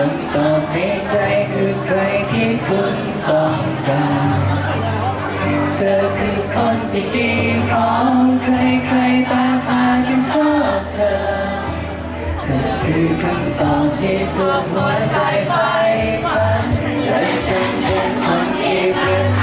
คำตอบในใจคือใครที่คุณต้องการเธอคือคนที่ดีของใครใครตาพาที่ชอบเธอ เธอคือคำตอบที่ทุกหัวใจไฟฝันและฉันเป็นคนที่เป็น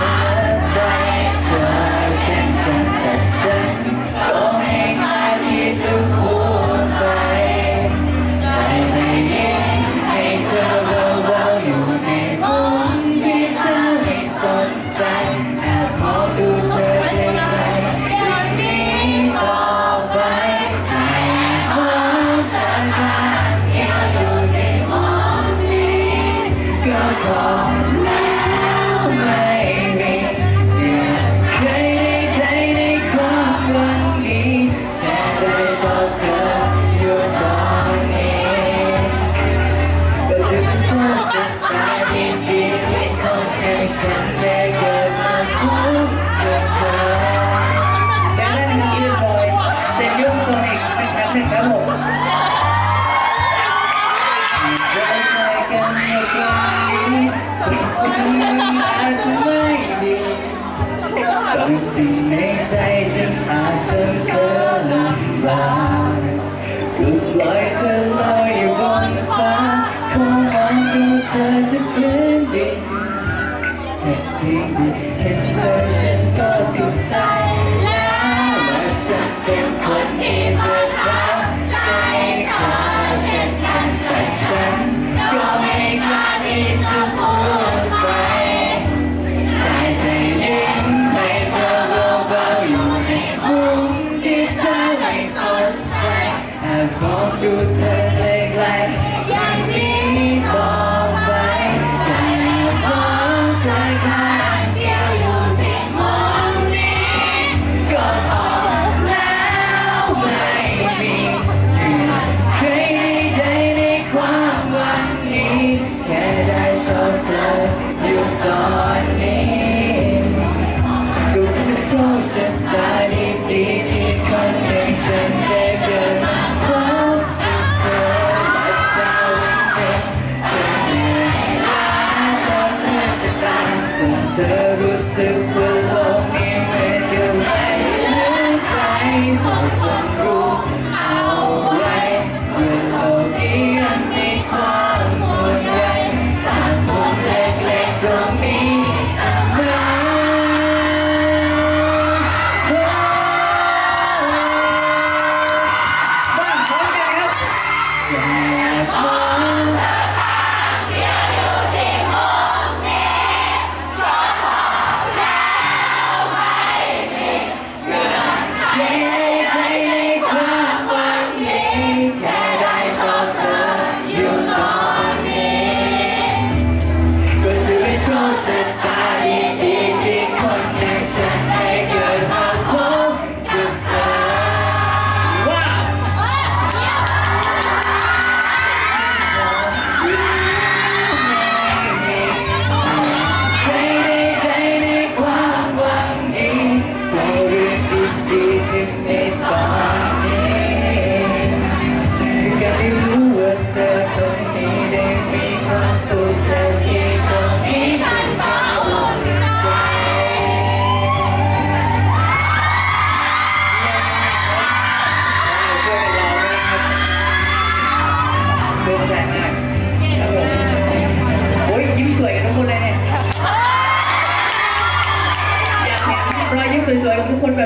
อสักคืนดิแค่ดีดีเห็นเธอฉันก็สุใจแล้วแฉันเป็นคนที่ประทัใจเธอเช่นกันแต่ฉันก็ไม่กล้าที่จะพูดไปได้แต่ยิ้มให้เธอเบาๆอยู่ในมุมที่เธอไม่สนใจแอบมองดูเธอ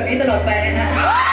นี้ตลอดไปนะฮะ